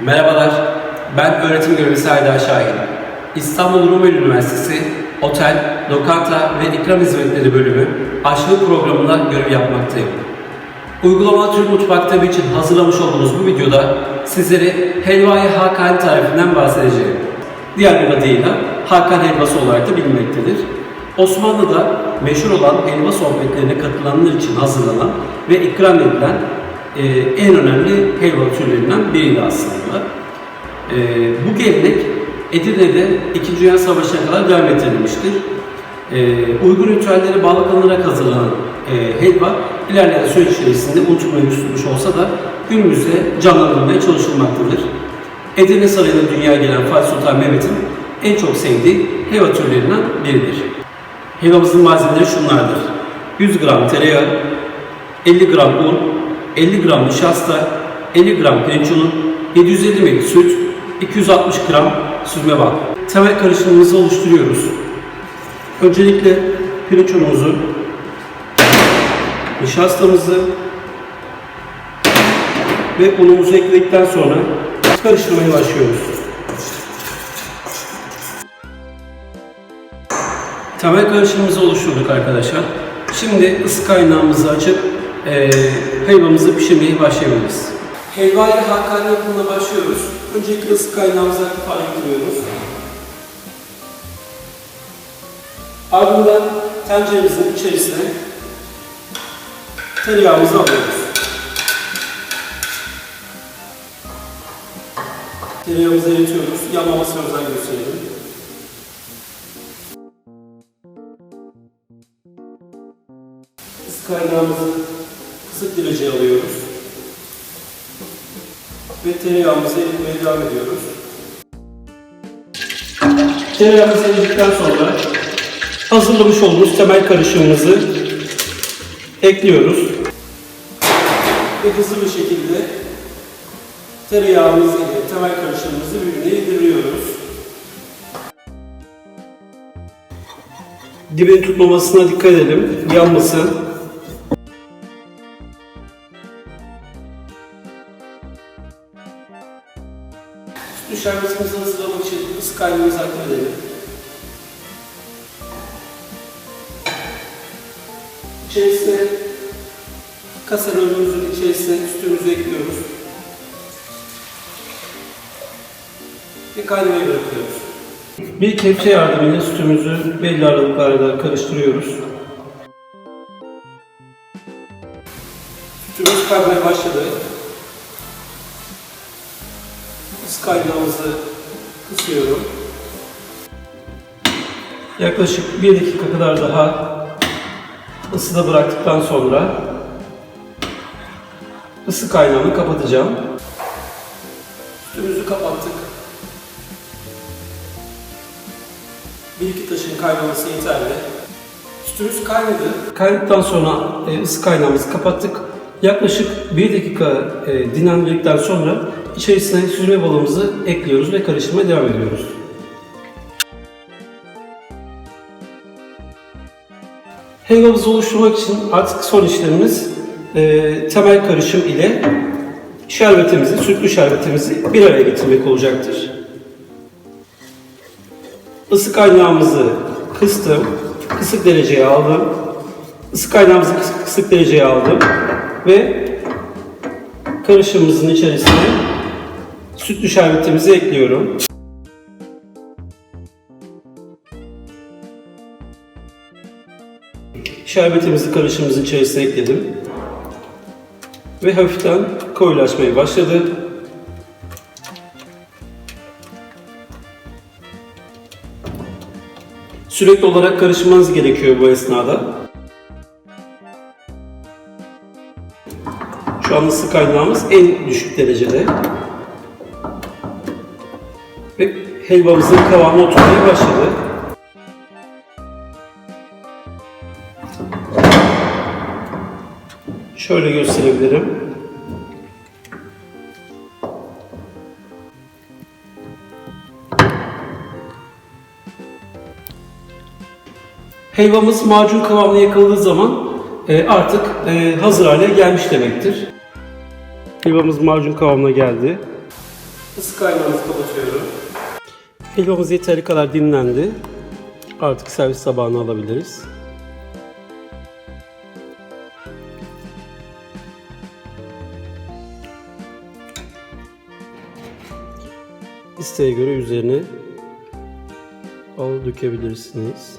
Merhabalar, ben öğretim görevlisi Ayda Şahin. İstanbul Rumeli Üniversitesi Otel, Lokanta ve İkram Hizmetleri Bölümü aşçılık programında görev yapmaktayım. Uygulamalı Türk Mutfak için hazırlamış olduğumuz bu videoda sizlere helvayı Hakan tarifinden bahsedeceğim. Diğer bir adıyla Hakan helvası olarak da bilinmektedir. Osmanlı'da meşhur olan helva sohbetlerine katılanlar için hazırlanan ve ikram edilen e, en önemli helva türlerinden biriydi aslında. E, bu gelenek Edirne'de 2. Dünya Savaşı'na kadar devam ettirilmiştir. E, uygun ritüellere bağlı kalınarak hazırlanan e, helva ilerleyen süreç içerisinde unutulmaya yüz tutmuş olsa da günümüzde canlandırılmaya çalışılmaktadır. Edirne Sarayı'na dünyaya gelen Fatih Sultan Mehmet'in en çok sevdiği helva türlerinden biridir. Helvamızın malzemeleri şunlardır. 100 gram tereyağı, 50 gram un, 50 gram nişasta, 50 gram pirinç unu, 750 ml süt, 260 gram süzme bal. Temel karışımımızı oluşturuyoruz. Öncelikle pirinç unumuzu, nişastamızı ve unumuzu ekledikten sonra karıştırmaya başlıyoruz. Temel karışımımızı oluşturduk arkadaşlar. Şimdi ısı kaynağımızı açıp e, helvamızı pişirmeye başlayabiliriz. Helva ile hakkari yapımına başlıyoruz. Öncelikle ısı hale getiriyoruz. Ardından tenceremizin içerisine tereyağımızı alıyoruz. Tereyağımızı eritiyoruz. Yanmamasına özen gösterelim. Isı kaynağımızı kısık dereceye alıyoruz. Ve tereyağımızı eritmeye devam ediyoruz. Tereyağımız eridikten sonra hazırlamış olduğumuz temel karışımımızı ekliyoruz. Ve hızlı bir şekilde tereyağımız ile temel karışımımızı birbirine yediriyoruz. Dibini tutmamasına dikkat edelim, yanmasın. Şerbetimizi hazırlamak için ısı kaynağımızı aktif edelim. İçerisine kasarolümüzün içerisine sütümüzü ekliyoruz. Ve kaynamaya bırakıyoruz. Bir kepçe yardımıyla sütümüzü belli aralıklarla karıştırıyoruz. Sütümüz kaynamaya başladı. Kaynağımızı kısıyorum. Yaklaşık bir dakika kadar daha ısıda bıraktıktan sonra ısı kaynağını kapatacağım. Sütümüzü kapattık. Bir iki taşın kaynaması yeterli. Sütümüz kaynadı. Kaynadıktan sonra e, ısı kaynağımızı kapattık. Yaklaşık bir dakika e, dinlendirdikten sonra içerisine süzme balığımızı ekliyoruz ve karıştırmaya devam ediyoruz. Helvamızı oluşturmak için artık son işlemimiz e, temel karışım ile şerbetimizi, sütlü şerbetimizi bir araya getirmek olacaktır. Isı kaynağımızı kıstım, kısık dereceye aldım. Isı kaynağımızı kıs- kısık dereceye aldım ve karışımımızın içerisine sütlü şerbetimizi ekliyorum. Şerbetimizi karışımımızın içerisine ekledim. Ve hafiften koyulaşmaya başladı. Sürekli olarak karışmanız gerekiyor bu esnada. Şu an ısı kaynağımız en düşük derecede. Ve helvamızın kıvamı oturmaya başladı. Şöyle gösterebilirim. Helvamız macun kıvamına yakaladığı zaman e, artık e, hazır hale gelmiş demektir. Helvamız macun kıvamına geldi. Isı kaynağımızı kapatıyorum. Helvamız yeteri kadar dinlendi. Artık servis tabağına alabiliriz. İsteğe göre üzerine al dökebilirsiniz.